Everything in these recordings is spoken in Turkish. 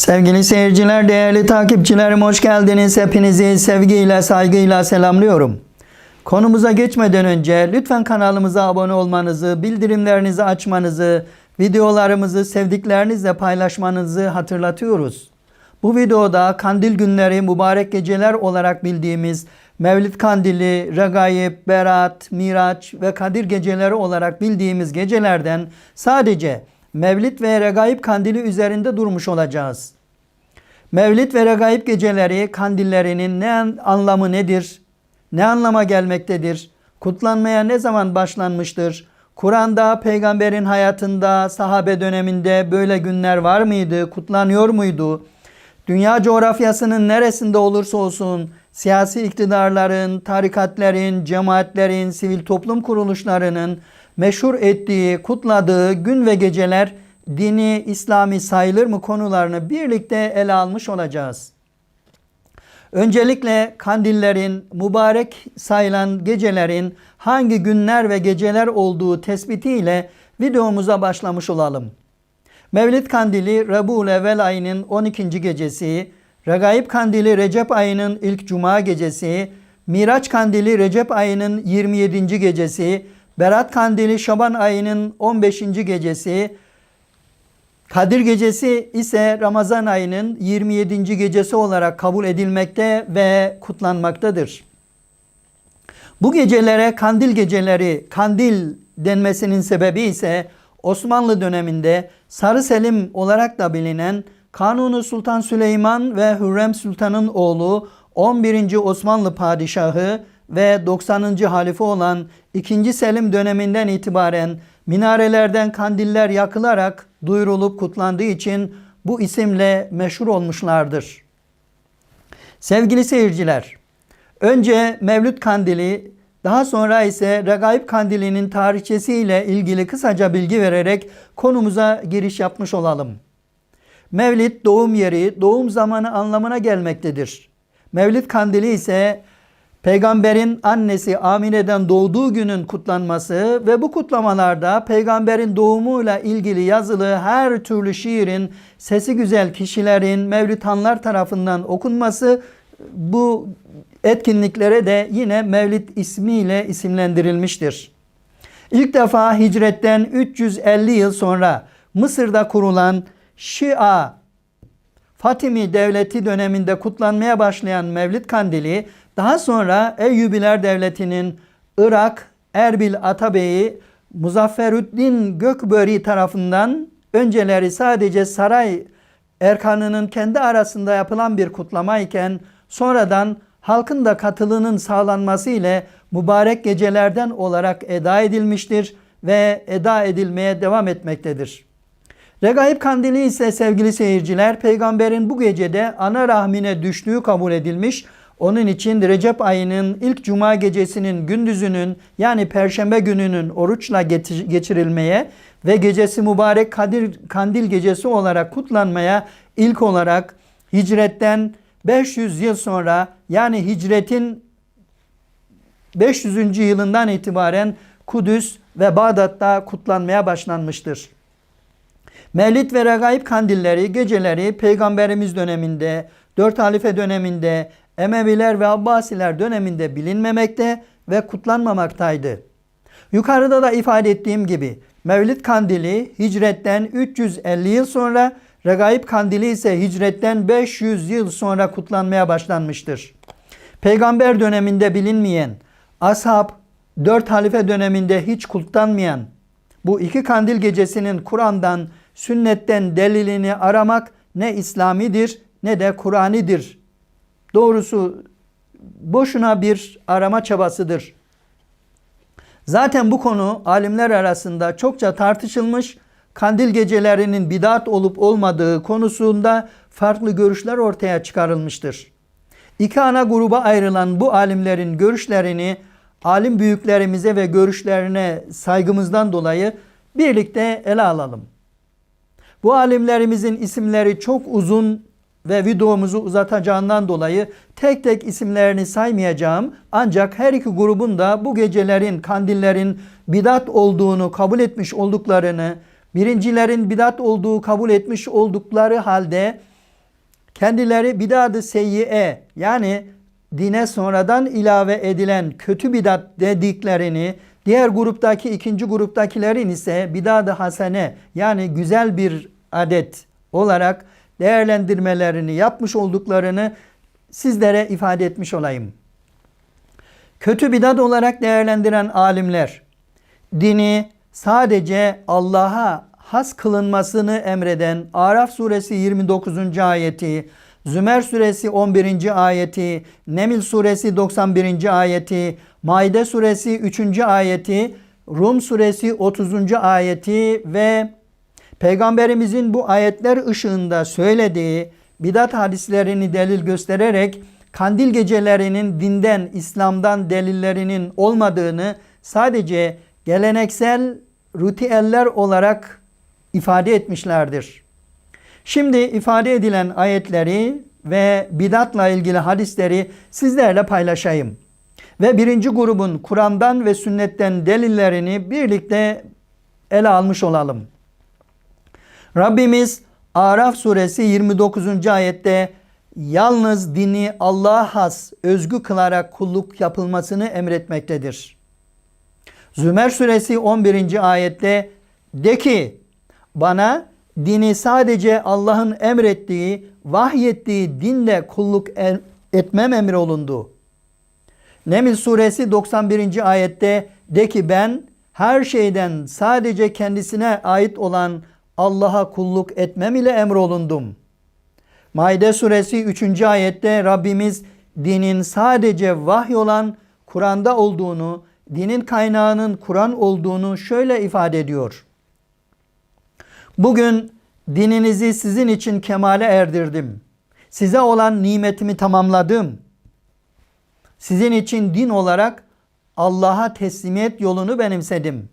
Sevgili seyirciler, değerli takipçilerim hoş geldiniz. Hepinizi sevgiyle, saygıyla selamlıyorum. Konumuza geçmeden önce lütfen kanalımıza abone olmanızı, bildirimlerinizi açmanızı, videolarımızı sevdiklerinizle paylaşmanızı hatırlatıyoruz. Bu videoda kandil günleri, mübarek geceler olarak bildiğimiz Mevlid Kandili, Regaib, Berat, Miraç ve Kadir geceleri olarak bildiğimiz gecelerden sadece Mevlid ve Regaib Kandili üzerinde durmuş olacağız. Mevlid ve Regaib geceleri kandillerinin ne an- anlamı nedir? Ne anlama gelmektedir? Kutlanmaya ne zaman başlanmıştır? Kur'an'da, peygamberin hayatında, sahabe döneminde böyle günler var mıydı? Kutlanıyor muydu? Dünya coğrafyasının neresinde olursa olsun siyasi iktidarların, tarikatlerin, cemaatlerin, sivil toplum kuruluşlarının meşhur ettiği, kutladığı gün ve geceler dini, İslami sayılır mı konularını birlikte ele almış olacağız. Öncelikle kandillerin, mübarek sayılan gecelerin hangi günler ve geceler olduğu tespitiyle videomuza başlamış olalım. Mevlid Kandili Rebul Evvel ayının 12. gecesi, Regaib Kandili Recep ayının ilk cuma gecesi, Miraç Kandili Recep ayının 27. gecesi, Berat Kandili Şaban ayının 15. gecesi, Kadir Gecesi ise Ramazan ayının 27. gecesi olarak kabul edilmekte ve kutlanmaktadır. Bu gecelere kandil geceleri, kandil denmesinin sebebi ise Osmanlı döneminde Sarı Selim olarak da bilinen Kanuni Sultan Süleyman ve Hürrem Sultan'ın oğlu 11. Osmanlı Padişahı ve 90. halife olan 2. Selim döneminden itibaren minarelerden kandiller yakılarak duyurulup kutlandığı için bu isimle meşhur olmuşlardır. Sevgili seyirciler, önce Mevlüt Kandili, daha sonra ise Regaib Kandili'nin tarihçesiyle ilgili kısaca bilgi vererek konumuza giriş yapmış olalım. Mevlid doğum yeri, doğum zamanı anlamına gelmektedir. Mevlid Kandili ise Peygamberin annesi Amine'den doğduğu günün kutlanması ve bu kutlamalarda peygamberin doğumuyla ilgili yazılı her türlü şiirin sesi güzel kişilerin mevlütanlar tarafından okunması bu etkinliklere de yine Mevlid ismiyle isimlendirilmiştir. İlk defa hicretten 350 yıl sonra Mısır'da kurulan Şia Fatimi Devleti döneminde kutlanmaya başlayan Mevlid Kandili daha sonra Eyyubiler Devleti'nin Irak Erbil Atabeyi Muzafferüddin Gökböri tarafından önceleri sadece saray erkanının kendi arasında yapılan bir kutlama iken sonradan halkın da katılının sağlanması ile mübarek gecelerden olarak eda edilmiştir ve eda edilmeye devam etmektedir. Regaib Kandili ise sevgili seyirciler peygamberin bu gecede ana rahmine düştüğü kabul edilmiş. Onun için Recep ayının ilk cuma gecesinin gündüzünün yani perşembe gününün oruçla geçi- geçirilmeye ve gecesi mübarek Kadir Kandil gecesi olarak kutlanmaya ilk olarak hicretten 500 yıl sonra yani hicretin 500. yılından itibaren Kudüs ve Bağdat'ta kutlanmaya başlanmıştır. Mevlid ve Regaib kandilleri geceleri Peygamberimiz döneminde, dört halife döneminde, Emeviler ve Abbasiler döneminde bilinmemekte ve kutlanmamaktaydı. Yukarıda da ifade ettiğim gibi Mevlid kandili hicretten 350 yıl sonra, Regaib kandili ise hicretten 500 yıl sonra kutlanmaya başlanmıştır. Peygamber döneminde bilinmeyen, ashab, dört halife döneminde hiç kutlanmayan bu iki kandil gecesinin Kur'an'dan, sünnetten delilini aramak ne İslamidir ne de Kur'anidir. Doğrusu boşuna bir arama çabasıdır. Zaten bu konu alimler arasında çokça tartışılmış, kandil gecelerinin bidat olup olmadığı konusunda farklı görüşler ortaya çıkarılmıştır. İki ana gruba ayrılan bu alimlerin görüşlerini alim büyüklerimize ve görüşlerine saygımızdan dolayı birlikte ele alalım. Bu alimlerimizin isimleri çok uzun ve videomuzu uzatacağından dolayı tek tek isimlerini saymayacağım. Ancak her iki grubun da bu gecelerin, kandillerin bidat olduğunu kabul etmiş olduklarını, birincilerin bidat olduğu kabul etmiş oldukları halde kendileri bidat-ı seyyiye yani dine sonradan ilave edilen kötü bidat dediklerini diğer gruptaki ikinci gruptakilerin ise bidat-ı hasene yani güzel bir adet olarak değerlendirmelerini yapmış olduklarını sizlere ifade etmiş olayım. Kötü bidat olarak değerlendiren alimler dini sadece Allah'a has kılınmasını emreden Araf suresi 29. ayeti, Zümer suresi 11. ayeti, Nemil suresi 91. ayeti, Maide suresi 3. ayeti, Rum suresi 30. ayeti ve Peygamberimizin bu ayetler ışığında söylediği bidat hadislerini delil göstererek kandil gecelerinin dinden, İslam'dan delillerinin olmadığını sadece geleneksel ritüeller olarak ifade etmişlerdir. Şimdi ifade edilen ayetleri ve bidatla ilgili hadisleri sizlerle paylaşayım. Ve birinci grubun Kur'an'dan ve sünnetten delillerini birlikte ele almış olalım. Rabbimiz Araf suresi 29. ayette yalnız dini Allah'a has özgü kılarak kulluk yapılmasını emretmektedir. Zümer suresi 11. ayette de ki bana dini sadece Allah'ın emrettiği, vahyettiği dinle kulluk etmem emri olundu. Neml suresi 91. ayette de ki ben her şeyden sadece kendisine ait olan Allah'a kulluk etmem ile emrolundum. Maide suresi 3. ayette Rabbimiz dinin sadece vahy olan Kur'an'da olduğunu, dinin kaynağının Kur'an olduğunu şöyle ifade ediyor. Bugün dininizi sizin için kemale erdirdim. Size olan nimetimi tamamladım. Sizin için din olarak Allah'a teslimiyet yolunu benimsedim.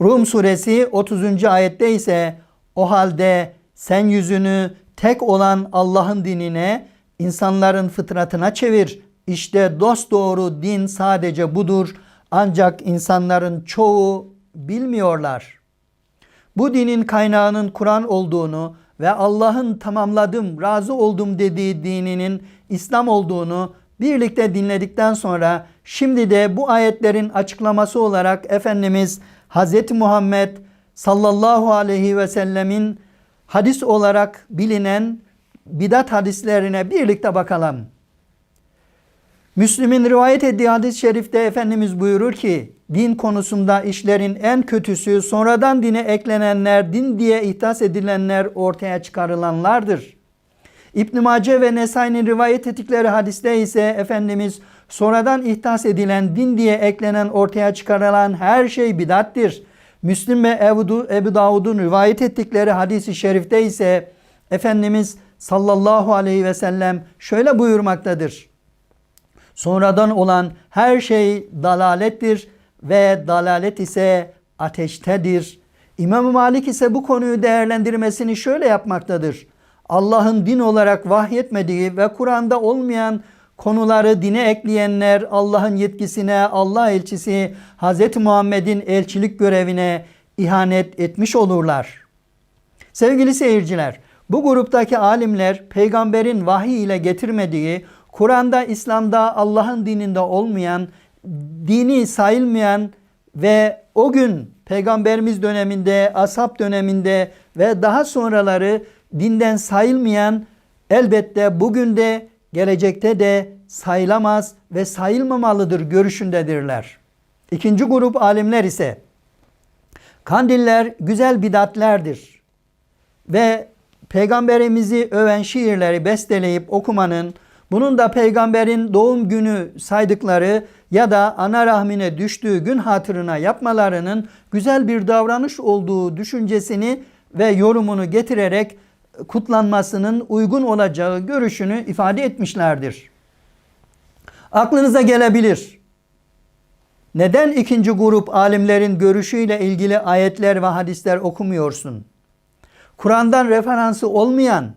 Rum suresi 30. ayette ise o halde sen yüzünü tek olan Allah'ın dinine, insanların fıtratına çevir. İşte dost doğru din sadece budur. Ancak insanların çoğu bilmiyorlar. Bu dinin kaynağının Kur'an olduğunu ve Allah'ın tamamladım, razı oldum dediği dininin İslam olduğunu birlikte dinledikten sonra şimdi de bu ayetlerin açıklaması olarak Efendimiz Hz. Muhammed sallallahu aleyhi ve sellemin hadis olarak bilinen bidat hadislerine birlikte bakalım. Müslim'in rivayet ettiği hadis-i şerifte Efendimiz buyurur ki din konusunda işlerin en kötüsü sonradan dine eklenenler, din diye ihtas edilenler ortaya çıkarılanlardır. İbn Mace ve Nesai'nin rivayet ettikleri hadiste ise Efendimiz sonradan ihtas edilen din diye eklenen ortaya çıkarılan her şey bidattir. Müslim ve Ebu, Ebu Davud'un rivayet ettikleri hadisi şerifte ise Efendimiz sallallahu aleyhi ve sellem şöyle buyurmaktadır. Sonradan olan her şey dalalettir ve dalalet ise ateştedir. İmam Malik ise bu konuyu değerlendirmesini şöyle yapmaktadır. Allah'ın din olarak vahyetmediği ve Kur'an'da olmayan konuları dine ekleyenler Allah'ın yetkisine, Allah elçisi Hz. Muhammed'in elçilik görevine ihanet etmiş olurlar. Sevgili seyirciler, bu gruptaki alimler peygamberin vahiy ile getirmediği, Kur'an'da, İslam'da, Allah'ın dininde olmayan, dini sayılmayan ve o gün peygamberimiz döneminde, ashab döneminde ve daha sonraları dinden sayılmayan elbette bugün de gelecekte de sayılamaz ve sayılmamalıdır görüşündedirler. İkinci grup alimler ise kandiller güzel bidatlerdir ve peygamberimizi öven şiirleri besteleyip okumanın bunun da peygamberin doğum günü saydıkları ya da ana rahmine düştüğü gün hatırına yapmalarının güzel bir davranış olduğu düşüncesini ve yorumunu getirerek kutlanmasının uygun olacağı görüşünü ifade etmişlerdir. Aklınıza gelebilir. Neden ikinci grup alimlerin görüşüyle ilgili ayetler ve hadisler okumuyorsun? Kur'an'dan referansı olmayan,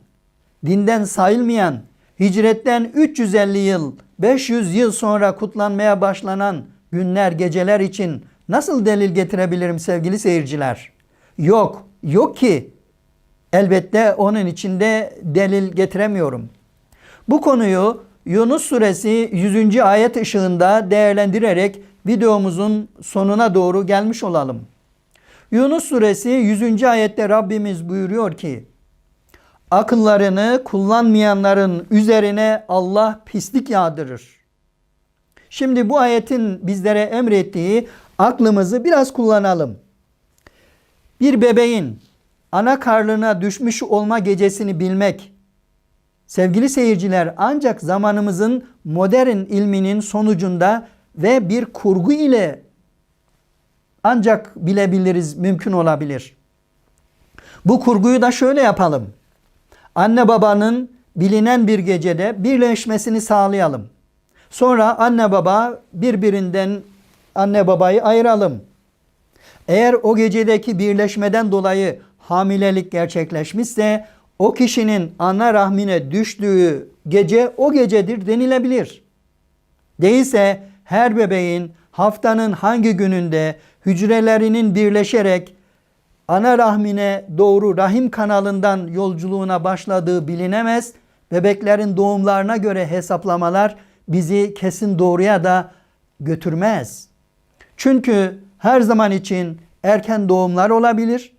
dinden sayılmayan, hicretten 350 yıl, 500 yıl sonra kutlanmaya başlanan günler, geceler için nasıl delil getirebilirim sevgili seyirciler? Yok, yok ki Elbette onun içinde delil getiremiyorum. Bu konuyu Yunus suresi 100. ayet ışığında değerlendirerek videomuzun sonuna doğru gelmiş olalım. Yunus suresi 100. ayette Rabbimiz buyuruyor ki akıllarını kullanmayanların üzerine Allah pislik yağdırır. Şimdi bu ayetin bizlere emrettiği aklımızı biraz kullanalım. Bir bebeğin ana karnına düşmüş olma gecesini bilmek, sevgili seyirciler ancak zamanımızın modern ilminin sonucunda ve bir kurgu ile ancak bilebiliriz, mümkün olabilir. Bu kurguyu da şöyle yapalım. Anne babanın bilinen bir gecede birleşmesini sağlayalım. Sonra anne baba birbirinden anne babayı ayıralım. Eğer o gecedeki birleşmeden dolayı hamilelik gerçekleşmişse o kişinin ana rahmine düştüğü gece o gecedir denilebilir. Değilse her bebeğin haftanın hangi gününde hücrelerinin birleşerek ana rahmine doğru rahim kanalından yolculuğuna başladığı bilinemez. Bebeklerin doğumlarına göre hesaplamalar bizi kesin doğruya da götürmez. Çünkü her zaman için erken doğumlar olabilir.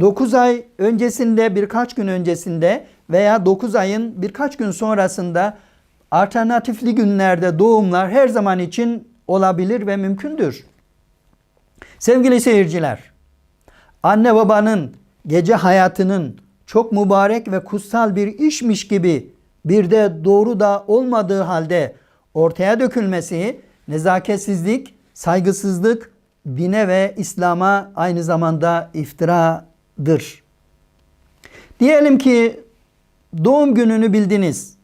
9 ay öncesinde birkaç gün öncesinde veya 9 ayın birkaç gün sonrasında alternatifli günlerde doğumlar her zaman için olabilir ve mümkündür. Sevgili seyirciler, anne babanın gece hayatının çok mübarek ve kutsal bir işmiş gibi bir de doğru da olmadığı halde ortaya dökülmesi nezaketsizlik, saygısızlık, dine ve İslam'a aynı zamanda iftiradır. Diyelim ki doğum gününü bildiniz.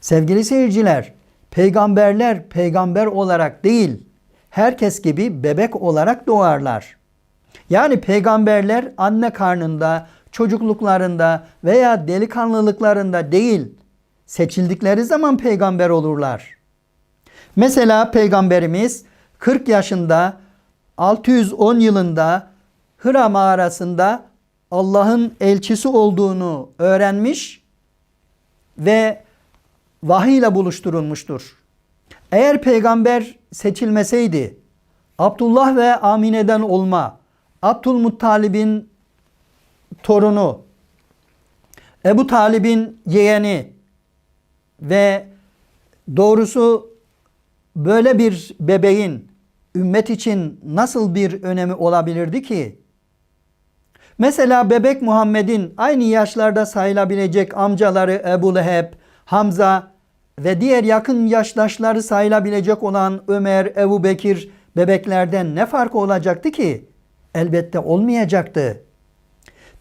Sevgili seyirciler, peygamberler peygamber olarak değil, herkes gibi bebek olarak doğarlar. Yani peygamberler anne karnında, çocukluklarında veya delikanlılıklarında değil, seçildikleri zaman peygamber olurlar. Mesela peygamberimiz 40 yaşında 610 yılında Hıra mağarasında Allah'ın elçisi olduğunu öğrenmiş ve vahiy ile buluşturulmuştur. Eğer peygamber seçilmeseydi Abdullah ve Amine'den olma Abdülmuttalib'in torunu Ebu Talib'in yeğeni ve doğrusu böyle bir bebeğin ümmet için nasıl bir önemi olabilirdi ki? Mesela bebek Muhammed'in aynı yaşlarda sayılabilecek amcaları Ebu Leheb, Hamza ve diğer yakın yaştaşları sayılabilecek olan Ömer, Ebu Bekir bebeklerden ne farkı olacaktı ki? Elbette olmayacaktı.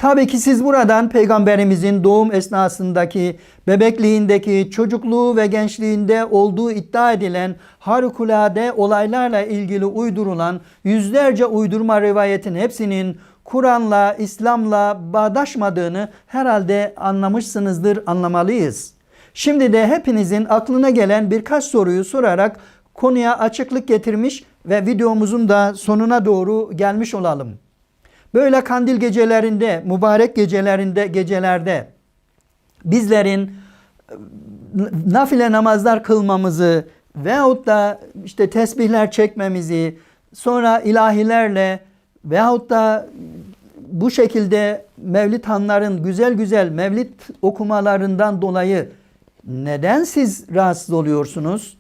Tabii ki siz buradan peygamberimizin doğum esnasındaki, bebekliğindeki, çocukluğu ve gençliğinde olduğu iddia edilen harikulade olaylarla ilgili uydurulan yüzlerce uydurma rivayetin hepsinin Kur'an'la, İslam'la bağdaşmadığını herhalde anlamışsınızdır, anlamalıyız. Şimdi de hepinizin aklına gelen birkaç soruyu sorarak konuya açıklık getirmiş ve videomuzun da sonuna doğru gelmiş olalım. Böyle kandil gecelerinde, mübarek gecelerinde, gecelerde bizlerin nafile namazlar kılmamızı veyahut da işte tesbihler çekmemizi, sonra ilahilerle veyahut da bu şekilde Mevlid hanların güzel güzel Mevlid okumalarından dolayı neden siz rahatsız oluyorsunuz?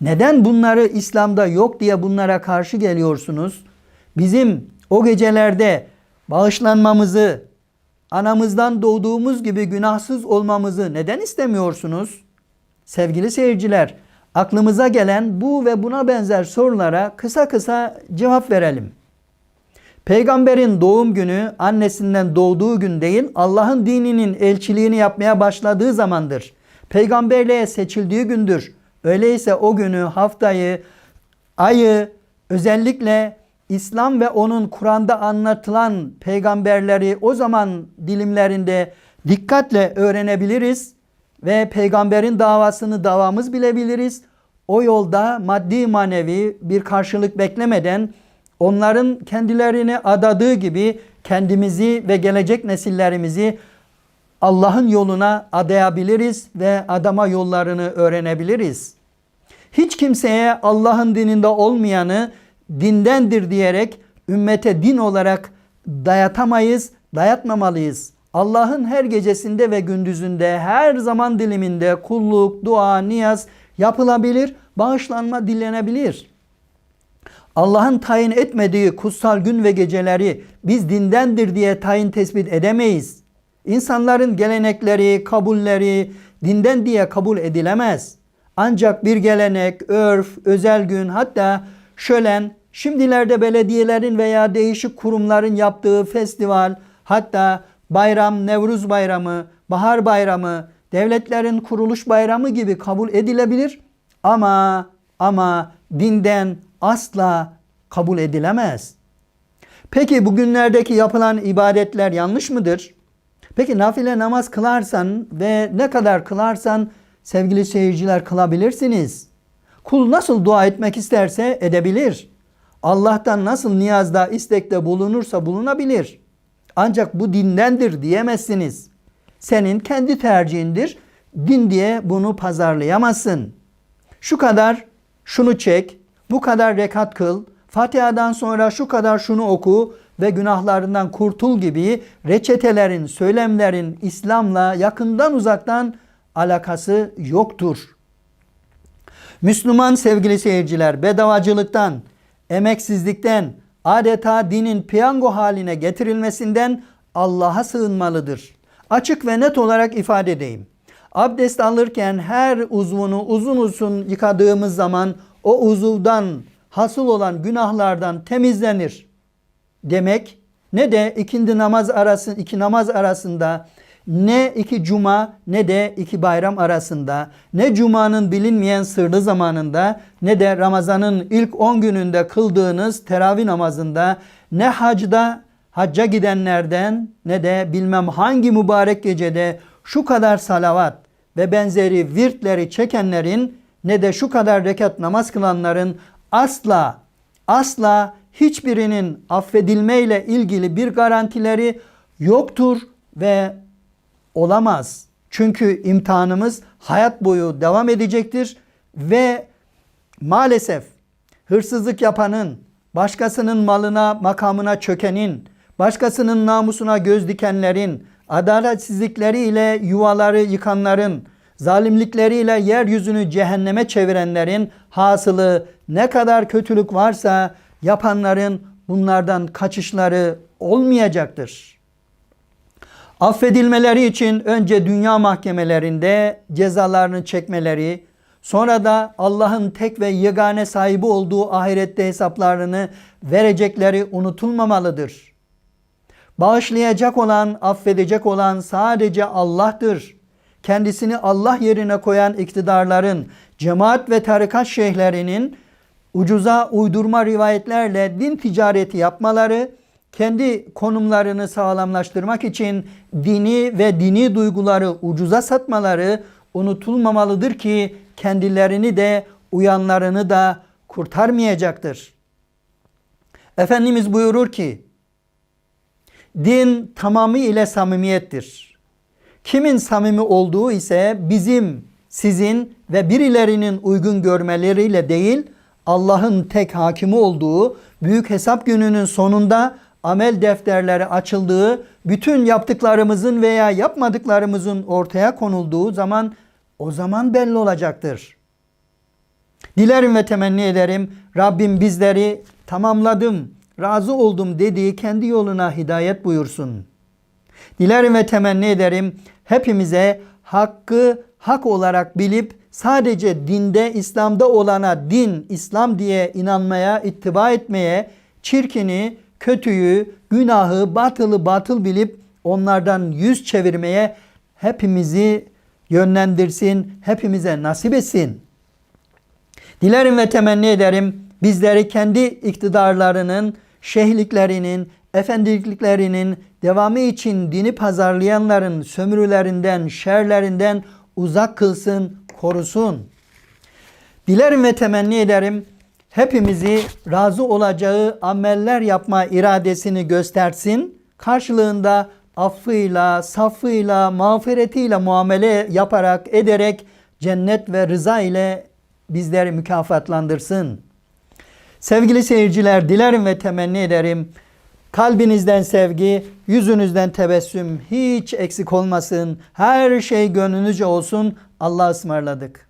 Neden bunları İslam'da yok diye bunlara karşı geliyorsunuz? Bizim o gecelerde bağışlanmamızı, anamızdan doğduğumuz gibi günahsız olmamızı neden istemiyorsunuz? Sevgili seyirciler, aklımıza gelen bu ve buna benzer sorulara kısa kısa cevap verelim. Peygamberin doğum günü annesinden doğduğu gün değil, Allah'ın dininin elçiliğini yapmaya başladığı zamandır. Peygamberliğe seçildiği gündür. Öyleyse o günü, haftayı, ayı, özellikle İslam ve onun Kur'an'da anlatılan peygamberleri o zaman dilimlerinde dikkatle öğrenebiliriz ve peygamberin davasını davamız bilebiliriz. O yolda maddi manevi bir karşılık beklemeden onların kendilerini adadığı gibi kendimizi ve gelecek nesillerimizi Allah'ın yoluna adayabiliriz ve adama yollarını öğrenebiliriz. Hiç kimseye Allah'ın dininde olmayanı dindendir diyerek ümmete din olarak dayatamayız, dayatmamalıyız. Allah'ın her gecesinde ve gündüzünde her zaman diliminde kulluk, dua, niyaz yapılabilir, bağışlanma dilenebilir. Allah'ın tayin etmediği kutsal gün ve geceleri biz dindendir diye tayin tespit edemeyiz. İnsanların gelenekleri, kabulleri dinden diye kabul edilemez. Ancak bir gelenek, örf, özel gün hatta şölen, şimdilerde belediyelerin veya değişik kurumların yaptığı festival, hatta bayram, Nevruz bayramı, bahar bayramı, devletlerin kuruluş bayramı gibi kabul edilebilir. Ama ama dinden asla kabul edilemez. Peki bugünlerdeki yapılan ibadetler yanlış mıdır? Peki nafile namaz kılarsan ve ne kadar kılarsan sevgili seyirciler kılabilirsiniz. Kul nasıl dua etmek isterse edebilir. Allah'tan nasıl niyazda, istekte bulunursa bulunabilir. Ancak bu dindendir diyemezsiniz. Senin kendi tercihindir. Din diye bunu pazarlayamazsın. Şu kadar şunu çek, bu kadar rekat kıl, Fatiha'dan sonra şu kadar şunu oku ve günahlarından kurtul gibi reçetelerin, söylemlerin İslam'la yakından uzaktan alakası yoktur. Müslüman sevgili seyirciler bedavacılıktan, emeksizlikten, adeta dinin piyango haline getirilmesinden Allah'a sığınmalıdır. Açık ve net olarak ifade edeyim. Abdest alırken her uzvunu uzun uzun yıkadığımız zaman o uzuvdan hasıl olan günahlardan temizlenir. Demek ne de ikindi namaz arası iki namaz arasında ne iki cuma ne de iki bayram arasında ne cumanın bilinmeyen sırlı zamanında ne de Ramazan'ın ilk 10 gününde kıldığınız teravih namazında ne hacda hacca gidenlerden ne de bilmem hangi mübarek gecede şu kadar salavat ve benzeri virtleri çekenlerin ne de şu kadar rekat namaz kılanların asla asla hiçbirinin affedilmeyle ilgili bir garantileri yoktur ve olamaz. Çünkü imtihanımız hayat boyu devam edecektir ve maalesef hırsızlık yapanın, başkasının malına, makamına çökenin, başkasının namusuna göz dikenlerin, adaletsizlikleriyle yuvaları yıkanların, zalimlikleriyle yeryüzünü cehenneme çevirenlerin hasılı ne kadar kötülük varsa yapanların bunlardan kaçışları olmayacaktır. Affedilmeleri için önce dünya mahkemelerinde cezalarını çekmeleri, sonra da Allah'ın tek ve yegane sahibi olduğu ahirette hesaplarını verecekleri unutulmamalıdır. Bağışlayacak olan, affedecek olan sadece Allah'tır. Kendisini Allah yerine koyan iktidarların, cemaat ve tarikat şeyhlerinin ucuza uydurma rivayetlerle din ticareti yapmaları, kendi konumlarını sağlamlaştırmak için dini ve dini duyguları ucuza satmaları unutulmamalıdır ki kendilerini de uyanlarını da kurtarmayacaktır. Efendimiz buyurur ki, din tamamı ile samimiyettir. Kimin samimi olduğu ise bizim, sizin ve birilerinin uygun görmeleriyle değil, Allah'ın tek hakimi olduğu, büyük hesap gününün sonunda amel defterleri açıldığı, bütün yaptıklarımızın veya yapmadıklarımızın ortaya konulduğu zaman o zaman belli olacaktır. Dilerim ve temenni ederim Rabbim bizleri tamamladım, razı oldum dediği kendi yoluna hidayet buyursun. Dilerim ve temenni ederim hepimize hakkı hak olarak bilip sadece dinde İslam'da olana din İslam diye inanmaya, ittiba etmeye, çirkini, kötüyü, günahı, batılı batıl bilip onlardan yüz çevirmeye hepimizi yönlendirsin, hepimize nasip etsin. Dilerim ve temenni ederim bizleri kendi iktidarlarının, şeyhliklerinin, efendiliklerinin devamı için dini pazarlayanların sömürülerinden, şerlerinden uzak kılsın, korusun. Dilerim ve temenni ederim hepimizi razı olacağı ameller yapma iradesini göstersin. Karşılığında affıyla, safıyla, mağfiretiyle muamele yaparak, ederek cennet ve rıza ile bizleri mükafatlandırsın. Sevgili seyirciler dilerim ve temenni ederim. Kalbinizden sevgi, yüzünüzden tebessüm hiç eksik olmasın. Her şey gönlünüzce olsun. Allah'a ısmarladık.